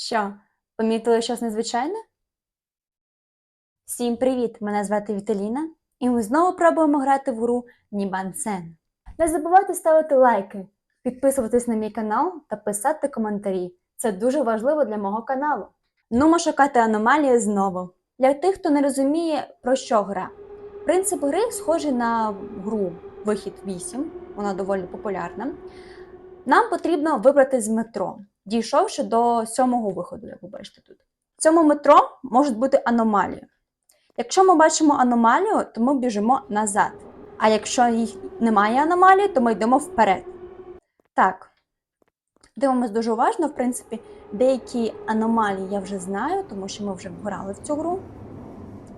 Що, помітили щось незвичайне? Всім привіт! Мене звати Віталіна, і ми знову пробуємо грати в гру Нібансен. Не забувайте ставити лайки, підписуватись на мій канал та писати коментарі. Це дуже важливо для мого каналу. Нумо шукати аномалії знову. Для тих, хто не розуміє, про що гра. Принцип гри схожий на гру Вихід 8, вона доволі популярна. Нам потрібно вибрати з метро, дійшовши до сьомого виходу, як ви бачите тут. В цьому метро можуть бути аномалії. Якщо ми бачимо аномалію, то ми біжимо назад. А якщо їх немає аномалії, то ми йдемо вперед. Так, дивимось дуже уважно. В принципі, деякі аномалії я вже знаю, тому що ми вже грали в цю гру.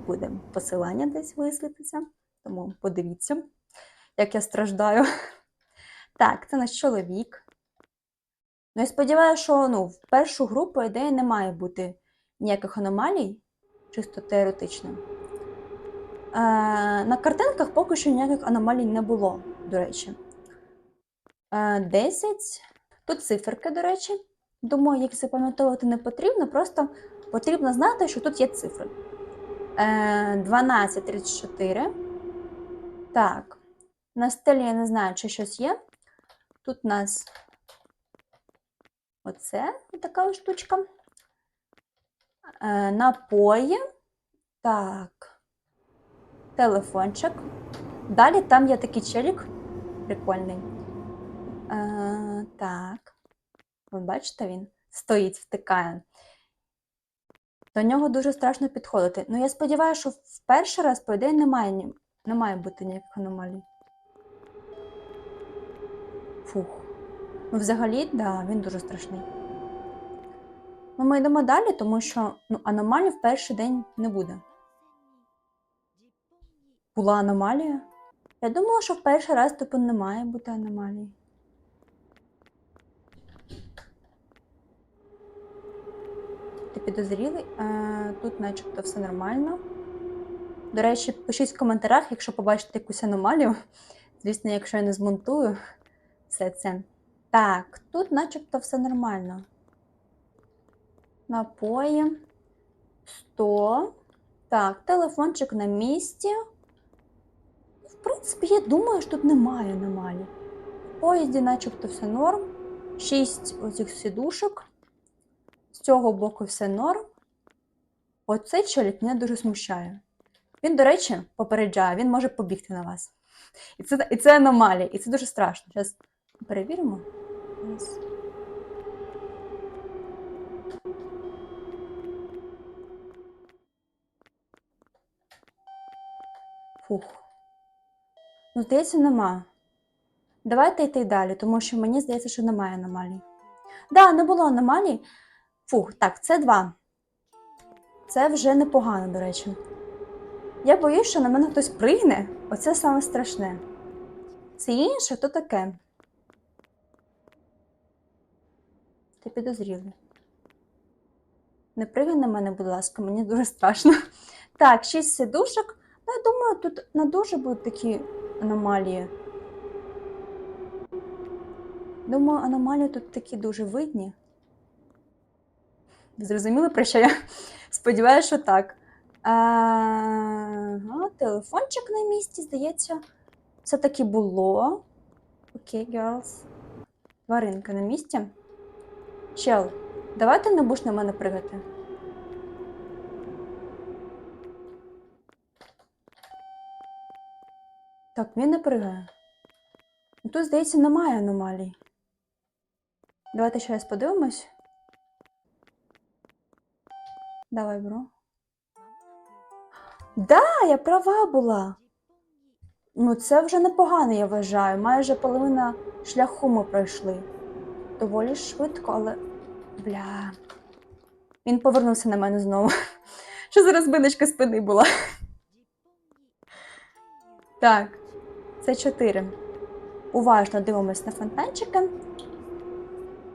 Буде посилання десь висвітиться, тому подивіться, як я страждаю. Так, це наш чоловік. Ну, я сподіваюся, що ну, в першу гру, по ідеї, не має бути ніяких аномалій, чисто теоретично. Е, на картинках поки що ніяких аномалій не було, до речі. Е, 10. Тут циферки, до речі. Думаю, їх запам'ятовувати не потрібно, просто потрібно знати, що тут є цифри. Е, 12, 34. Так. На стелі я не знаю, чи щось є. Тут у нас оце така штучка. Е, напої. Так. Телефончик. Далі там є такий челік. Прикольний. Е, так. Ви бачите, він стоїть, втикає. До нього дуже страшно підходити. Ну, я сподіваюся, що в перший раз, по ідеї, немає, не має бути ніяких аномалій. Фух. Ну, взагалі, да, він дуже страшний. Ну, ми йдемо далі, тому що ну, аномалій в перший день не буде. Була аномалія? Я думала, що в перший раз типу не має бути аномалії. Ти підозрілий? Е, тут начебто все нормально. До речі, пишіть в коментарях, якщо побачите якусь аномалію. Звісно, якщо я не змонтую все це. Так, тут начебто все нормально. Напої. 100. Так, телефончик на місці. В принципі, я думаю, що тут немає аномалій. В поїзді начебто все норм. 6 оцих сідушок. З цього боку все норм. Оцей чолік мене дуже смущає. Він, до речі, попереджає, він може побігти на вас. І це, і це аномалія, і це дуже страшно. Зараз перевіримо. Раз. Фух. Ну, здається, нема. Давайте йти далі, тому що мені здається, що немає аномалій. Да, не було аномалій. Фух, так, це два. Це вже непогано, до речі. Я боюсь, що на мене хтось пригне. Оце саме страшне. Все інше то таке. Ти підозрілий. Не пригай на мене, будь ласка, мені дуже страшно. Так, шість сидушок. Ну, я думаю, тут не дуже будуть такі аномалії. Думаю, аномалії тут такі дуже видні. Ви Зрозуміли, про що я? Сподіваюся, що так. Ага, телефончик на місці, здається. Все таки було. Окей, girls. Тваринка на місці. Чел, давай ти не будеш на мене пригати. Так, він не пригає. Ну, Тут, здається, немає аномалій. Давайте ще раз подивимось. Давай, бро. Да, я права була. Ну, це вже непогано, я вважаю. Майже половина шляху ми пройшли. Доволі швидко, але. Бля. Він повернувся на мене знову. Що за розбиночка спини була? Так, це чотири. Уважно дивимось на фонтанчики.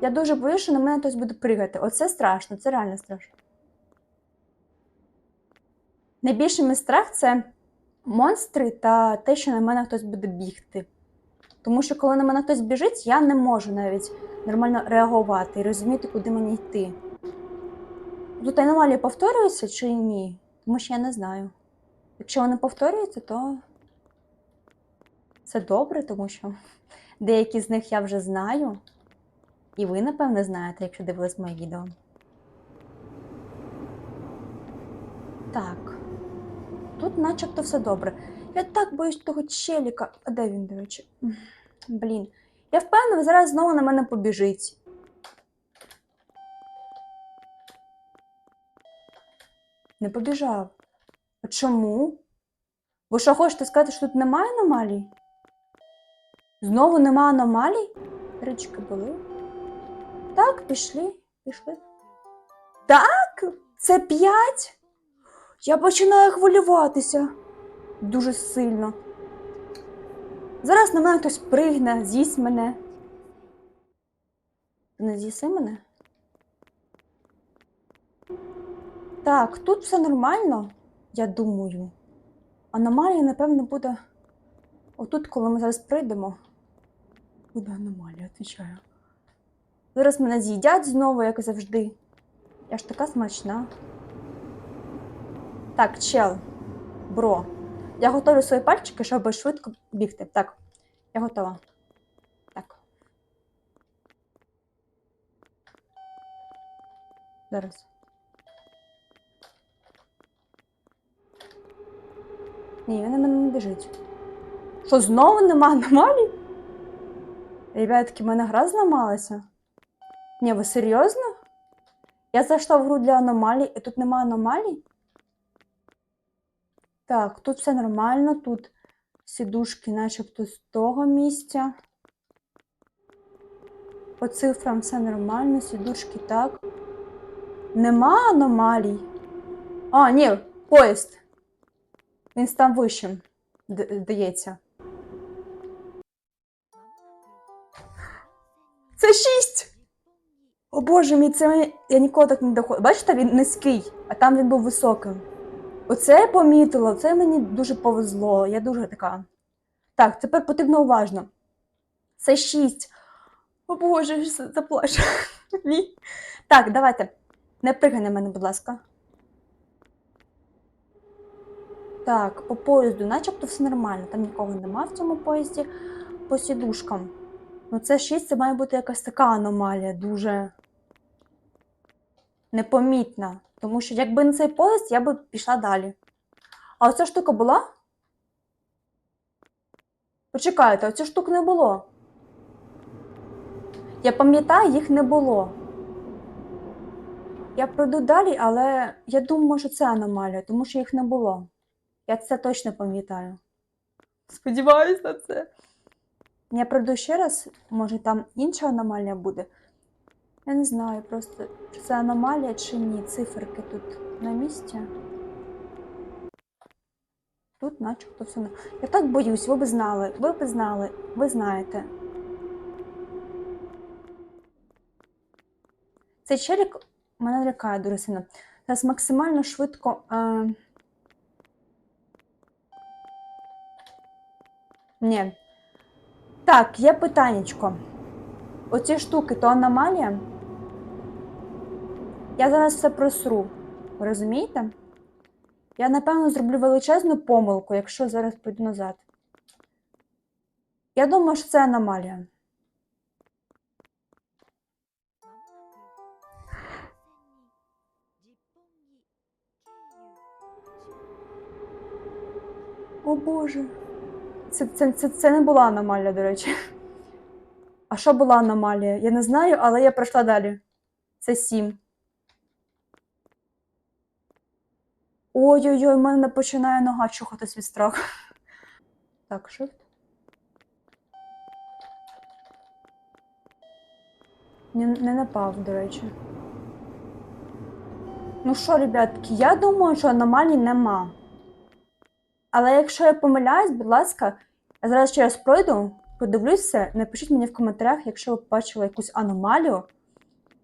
Я дуже боюсь, що на мене хтось буде пригати. Оце страшно, це реально страшно. Найбільший мій страх це монстри та те, що на мене хтось буде бігти. Тому що коли на мене хтось біжить, я не можу навіть нормально реагувати і розуміти, куди мені йти. Тут аномалії повторюються чи ні? Тому що я не знаю. Якщо вони повторюються, то це добре, тому що деякі з них я вже знаю. І ви, напевне, знаєте, якщо дивились моє відео. Так. Тут начебто все добре. Я так боюсь того челіка. А де він, до речі? Блін. Я впевнена, зараз знову на мене побіжить. Не побіжав. А чому? Ви що хочете сказати, що тут немає аномалій? Знову нема аномалій? Річки були. Так, пішли, пішли. Так, це п'ять. Я починаю хвилюватися дуже сильно. Зараз на мене хтось пригне, з'їсть мене. Ти Не з'їси мене? Так, тут все нормально, я думаю. Аномалія, напевно, буде. Отут, коли ми зараз прийдемо. Буде аномалія, відповідаю. Зараз мене з'їдять знову, як завжди. Я ж така смачна. Так, чел, бро. Я готовлю свої пальчики, щоб швидко бігти. Так, я готова. Так. Зараз. Ні, на мене не біжить. Що, знову нема аномалій? Ребятки, мене гра зламалася. Ні, ви серйозно? Я зайшла в гру для аномалій, і тут нема аномалій? Так, тут все нормально, тут сідушки начебто з того місця. По цифрам все нормально, сідушки так. Нема аномалій. А, ні, поїзд. Він став вищим, здається. Це шість! О боже мій, це я ніколи так не доходила. Бачите, він низький, а там він був високим. Оце я помітила, це мені дуже повезло. Я дуже така. Так, тепер потрібно уважно. Це шість. О боже, заплачу. Ні. Так, давайте. Не пригай на мене, будь ласка. Так, по поїзду, начебто все нормально. Там нікого нема в цьому поїзді. По сідушкам. Ну, це 6, це має бути якась така аномалія, дуже непомітна. Тому що якби не цей поїзд, я би пішла далі. А оця штука була? Почекайте, оця штук не було. Я пам'ятаю, їх не було. Я пройду далі, але я думаю, що це аномалія, тому що їх не було. Я це точно пам'ятаю. Сподіваюся на це. Я пройду ще раз, може там інша аномалія буде. Я не знаю просто, це аномалія чи ні. Циферки тут на місці. Тут начебто все. на- Я так боюсь, ви б знали, ви б знали, ви знаєте. Цей челік мене лякає дуже сильно. Зараз максимально швидко. Е... Ні. Так, є питаннячко. Оці штуки то аномалія. Я зараз все просру. Розумієте? Я, напевно, зроблю величезну помилку, якщо зараз піду назад. Я думаю, що це аномалія. О Боже. Це, це, це, це не була аномалія, до речі. А що була аномалія? Я не знаю, але я пройшла далі. Це сім. Ой-ой-ой, в мене починає нога чухатись від страху. Так, shift. Не, не напав, до речі. Ну що, ребятки, я думаю, що аномалій нема. Але якщо я помиляюсь, будь ласка, я зараз ще раз пройду, подивлюся, напишіть мені в коментарях, якщо ви побачили якусь аномалію.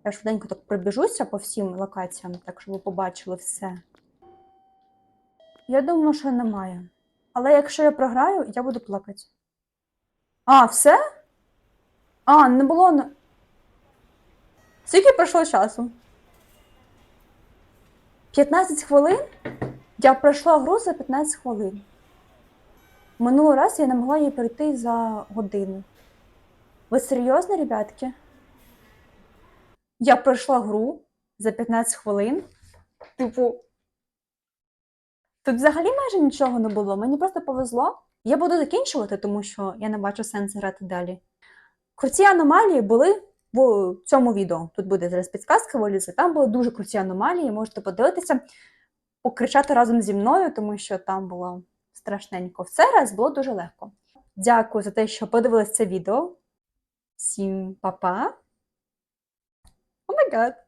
Я швиденько так пробіжуся по всім локаціям, так щоб ви побачили все. Я думаю, що немає. Але якщо я програю, я буду плакати. А, все? А, не було. Скільки пройшло часу? 15 хвилин? Я пройшла гру за 15 хвилин. Минулий раз я не могла її пройти за годину. Ви серйозно, ребятки? Я пройшла гру за 15 хвилин. Типу. Тут взагалі майже нічого не було. Мені просто повезло. Я буду закінчувати, тому що я не бачу сенсу грати далі. Круті аномалії були в цьому відео. Тут буде зараз підсказка вилізе. Там були дуже круті аномалії, можете подивитися, покричати разом зі мною, тому що там було страшненько. В цей раз було дуже легко. Дякую за те, що подивились це відео. Всім па-па! О май гад!